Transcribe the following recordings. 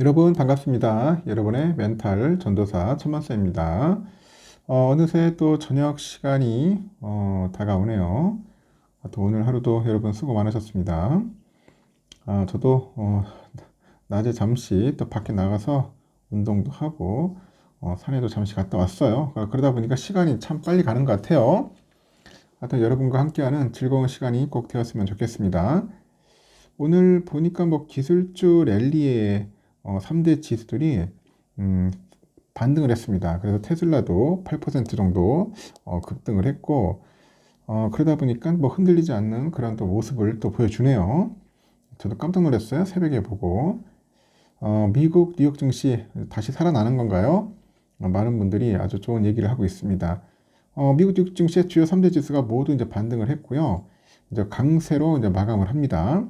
여러분 반갑습니다. 여러분의 멘탈 전도사 천만쌤입니다. 어, 느새 또 저녁 시간이 어, 다가오네요. 아, 또 오늘 하루도 여러분 수고 많으셨습니다. 아, 저도 어, 낮에 잠시 또 밖에 나가서 운동도 하고 어, 산에도 잠시 갔다 왔어요. 그러다 보니까 시간이 참 빨리 가는 것 같아요. 하여튼 여러분과 함께하는 즐거운 시간이 꼭 되었으면 좋겠습니다. 오늘 보니까 뭐 기술주 랠리에 어, 3대 지수들이 음, 반등을 했습니다. 그래서 테슬라도 8% 정도 어, 급등을 했고 어, 그러다 보니까 뭐 흔들리지 않는 그런 또 모습을 또 보여주네요. 저도 깜짝 놀랐어요. 새벽에 보고 어, 미국 뉴욕 증시 다시 살아나는 건가요? 어, 많은 분들이 아주 좋은 얘기를 하고 있습니다. 어, 미국 뉴욕 증시의 주요 3대 지수가 모두 이제 반등을 했고요. 이제 강세로 이제 마감을 합니다.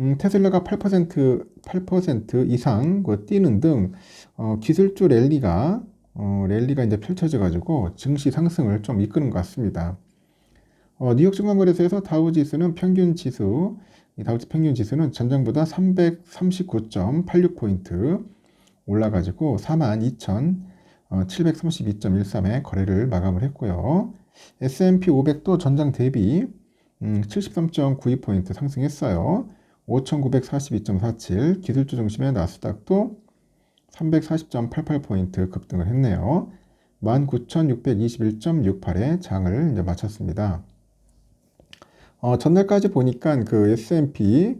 음, 테슬라가 8% 8% 이상 그 뛰는 등 어, 기술주 랠리가 어, 랠리가 이제 펼쳐져 가지고 증시 상승을 좀 이끄는 것 같습니다. 어, 뉴욕 증권거래소에서 다우 지수는 평균 지수 다우지 평균 지수는 전장보다 339.86 포인트 올라 가지고 42,732.13에 거래를 마감을 했고요. S&P 500도 전장 대비 음, 73.92포인트 상승했어요. 5,942.47 기술주 중심의 나스닥도 340.88포인트 급등을 했네요. 19,621.68에 장을 이제 마쳤습니다. 어, 전날까지 보니까 그 S&P,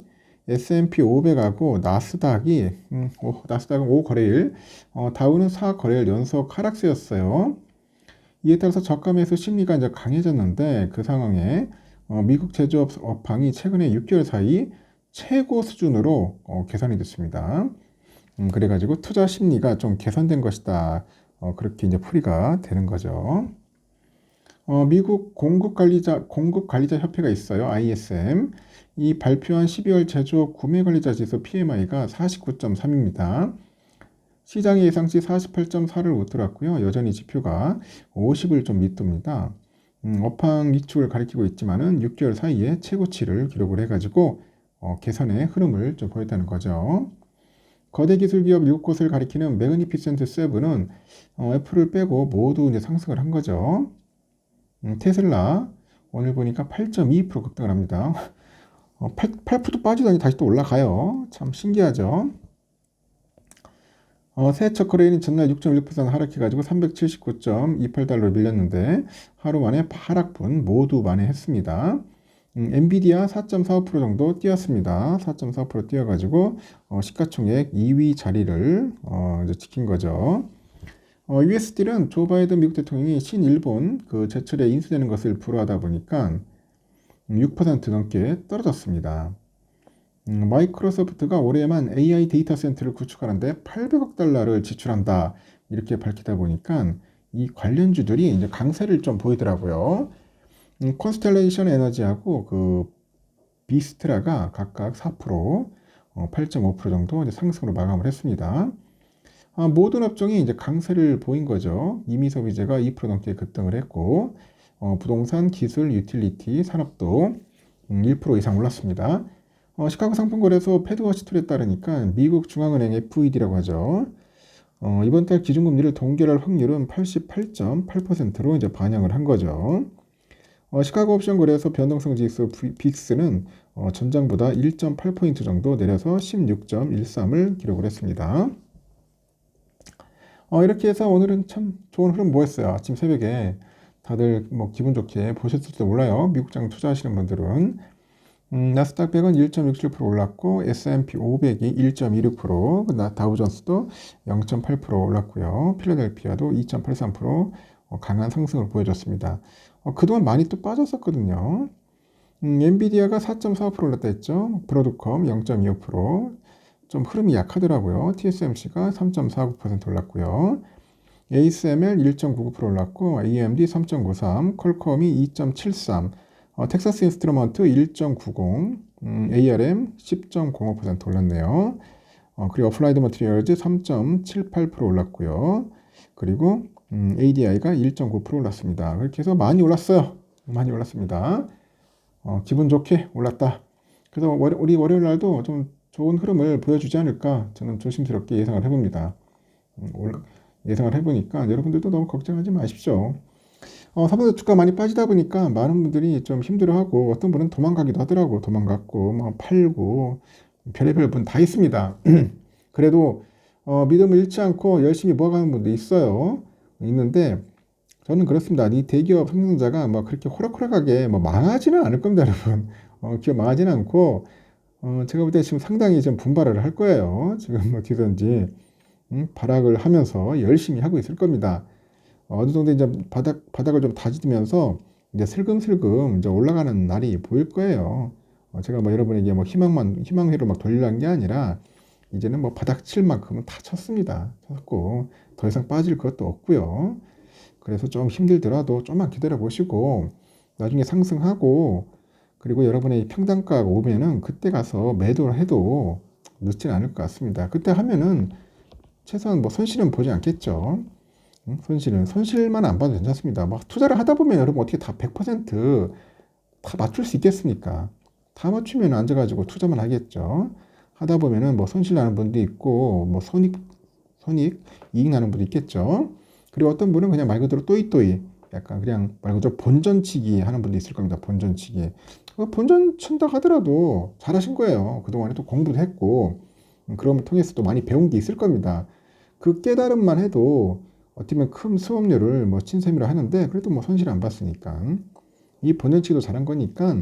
S&P 500하고 나스닥이, 음, 오, 나스닥은 5거래일, 어, 다우는 4거래일 연속 하락세였어요. 이에 따라서 저가 매수 심리가 이제 강해졌는데 그 상황에 어, 미국 제조업 업황이 최근에 6개월 사이 최고 수준으로 어, 개선이 됐습니다. 음, 그래가지고 투자 심리가 좀 개선된 것이다. 어, 그렇게 이제 풀이가 되는 거죠. 어, 미국 공급관리자, 공급관리자 협회가 있어요. ISM. 이 발표한 12월 제조업 구매관리자 지수 PMI가 49.3입니다. 시장의 예상치 48.4를 웃돌았고요. 여전히 지표가 50을 좀 밑둡니다. 음, 업황 위축을 가리키고 있지만은 6개월 사이에 최고치를 기록을 해가지고 어, 개선의 흐름을 좀 보였다는 거죠. 거대 기술 기업 7곳을 가리키는 매그니피센트 7은 어, 애플을 빼고 모두 이제 상승을 한 거죠. 음, 테슬라 오늘 보니까 8.2% 급등을 합니다. 어, 8, 8% 빠지더니 다시 또 올라가요. 참 신기하죠. 어, 새해 첫 거래일인 전날 6.1% 하락해가지고 379.28달러로 밀렸는데 하루 만에 하락분 모두 만회했습니다. 음, 엔비디아 4.45% 정도 뛰었습니다. 4.45% 뛰어가지고 어, 시가총액 2위 자리를 어, 이제 지킨 거죠. 어, USD는 조 바이든 미국 대통령이 신일본 그 제철에 인수되는 것을 불허하다 보니까 6% 넘게 떨어졌습니다. 음, 마이크로소프트가 올해만 AI 데이터 센터를 구축하는데 800억 달러를 지출한다 이렇게 밝히다 보니까 이 관련주들이 이제 강세를 좀 보이더라고요. 음, 콘스텔레이션 에너지하고 그 비스트라가 각각 4%, 어, 8.5% 정도 이제 상승으로 마감을 했습니다. 아, 모든 업종이 이제 강세를 보인 거죠. 이미 소비재가 2% 넘게 급등을 했고, 어, 부동산, 기술, 유틸리티, 산업도 음, 1% 이상 올랐습니다. 어, 시카고 상품거래소 패드워치 툴에 따르니까 미국 중앙은행 FED라고 하죠. 어, 이번 달 기준금리를 동결할 확률은 88.8%로 이제 반영을 한 거죠. 어, 시카고 옵션 거래소 변동성 지수 빅스는 어, 전장보다 1.8포인트 정도 내려서 16.13을 기록을 했습니다. 어, 이렇게 해서 오늘은 참 좋은 흐름 뭐였어요. 아침 새벽에 다들 뭐 기분 좋게 보셨을지도 몰라요. 미국장 투자하시는 분들은 음, 나스닥 100은 1.67% 올랐고 S&P 500이 1.26%, 다우존스도 0.8% 올랐고요. 필라델피아도 2.83% 어, 강한 상승을 보여줬습니다. 어, 그동안 많이 또 빠졌었거든요. 음, 엔비디아가 4.45% 올랐다 했죠. 브로드컴 0.25%좀 흐름이 약하더라고요. TSMC가 3.49% 올랐고요. ASML 1.99% 올랐고 AMD 3.93, 퀄컴이 2.73, 어, 텍사스 인스트루먼트 1.90, 음, ARM 10.05% 올랐네요. 어, 그리고 어플라이드 머티리얼즈 3.78% 올랐고요. 그리고 음, ADI가 1.9% 올랐습니다. 그렇게 해서 많이 올랐어요. 많이 올랐습니다. 어, 기분 좋게 올랐다. 그래서 월요, 우리 월요일 날도 좀 좋은 흐름을 보여주지 않을까 저는 조심스럽게 예상을 해봅니다. 음, 올- 예상을 해보니까 여러분들도 너무 걱정하지 마십시오. 어, 삼성전자 주가 많이 빠지다 보니까 많은 분들이 좀 힘들어하고 어떤 분은 도망가기도 하더라고 도망갔고 막 팔고 별의별 분 다 있습니다. 그래도 어, 믿음을 잃지 않고 열심히 모아가는 분도 있어요. 있는데 저는 그렇습니다. 이 대기업 삼성전자가 뭐 그렇게 호락호락하게 뭐 망하지는 않을 겁니다, 여러분. 어, 기업 망하지는 않고 어, 제가 볼 때 지금 상당히 좀 분발을 할 거예요. 지금 어디든지 음, 발악을 하면서 열심히 하고 있을 겁니다. 어느 정도 이제 바닥 바닥을 좀 다지면서 이제 슬금슬금 이제 올라가는 날이 보일 거예요. 어, 제가 뭐 여러분에게 뭐 희망만 희망회로 막 돌리는 게 아니라 이제는 뭐 바닥 칠 만큼은 다 쳤습니다. 쳤고 더 이상 빠질 것도 없고요. 그래서 좀 힘들더라도 좀만 기다려 보시고 나중에 상승하고 그리고 여러분의 평단가가 오면은 그때 가서 매도를 해도 늦진 않을 것 같습니다. 그때 하면은 최소한 뭐 손실은 보지 않겠죠. 응? 손실은 손실만 안 봐도 괜찮습니다. 막 투자를 하다 보면 여러분 어떻게 다 100%다 맞출 수 있겠습니까? 다 맞추면 앉아가지고 투자만 하겠죠. 하다 보면은 뭐 손실 나는 분도 있고 뭐 손익 손익 이익 나는 분도 있겠죠. 그리고 어떤 분은 그냥 말 그대로 또이또이 약간 그냥 말 그대로 본전치기 하는 분도 있을 겁니다. 본전치기. 어, 본전 친다 하더라도 잘하신 거예요. 그동안에 또 공부도 했고 음, 걸 통해서 또 많이 배운 게 있을 겁니다. 그 깨달음만 해도 보면 큰 수업료를 뭐 친셈이라 하는데 그래도 뭐 손실 안 봤으니까 이 본전치기도 잘한 거니까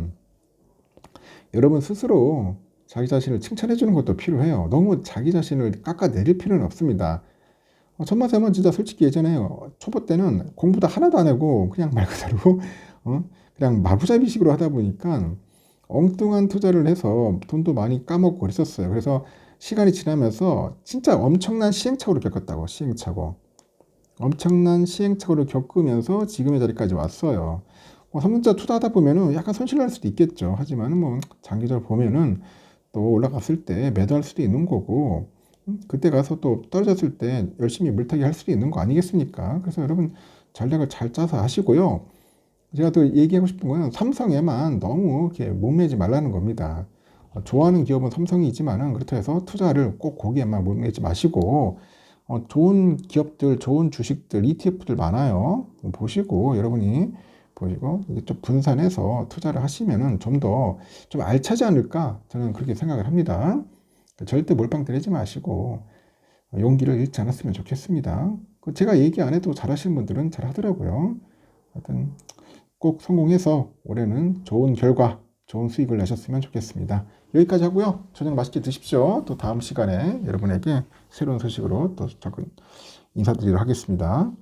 여러분 스스로 자기 자신을 칭찬해 주는 것도 필요해요. 너무 자기 자신을 깎아내릴 필요는 없습니다. 어, 전마쌤은 진짜 솔직히 예전에 초보 때는 공부도 하나도 안 하고 그냥 말 그대로 어? 그냥 마구잡이식으로 하다 보니까 엉뚱한 투자를 해서 돈도 많이 까먹고 그랬었어요. 그래서 시간이 지나면서 진짜 엄청난 시행착오를 겪었다고 시행착오. 엄청난 시행착오를 겪으면서 지금의 자리까지 왔어요. 뭐 삼성전자 투자하다 보면은 약간 손실 날 수도 있겠죠. 하지만 뭐 장기적으로 보면은 또 올라갔을 때 매도할 수도 있는 거고 음, 그때 가서 또 떨어졌을 때 열심히 물타기 할 수도 있는 거 아니겠습니까? 그래서 여러분 전략을 잘 짜서 하시고요. 제가 또 얘기하고 싶은 거는 삼성에만 너무 이렇게 목매지 말라는 겁니다. 어, 좋아하는 기업은 삼성이지만은 그렇다 해서 투자를 꼭 거기에만 목매지 마시고 어, 좋은 기업들, 좋은 주식들, ETF들 많아요. 보시고 여러분이 보시고 이게 좀 분산해서 투자를 하시면은 좀더좀 알차지 않을까 저는 그렇게 생각을 합니다. 절대 몰빵 때리지 마시고 용기를 잃지 않았으면 좋겠습니다. 그 제가 얘기 안 해도 잘하시는 분들은 잘 하더라고요. 하여튼 꼭 성공해서 올해는 좋은 결과, 좋은 수익을 내셨으면 좋겠습니다. 여기까지 하고요. 저녁 맛있게 드십시오. 또 다음 시간에 여러분에게 새로운 소식으로 또 접근 인사드리도록 하겠습니다.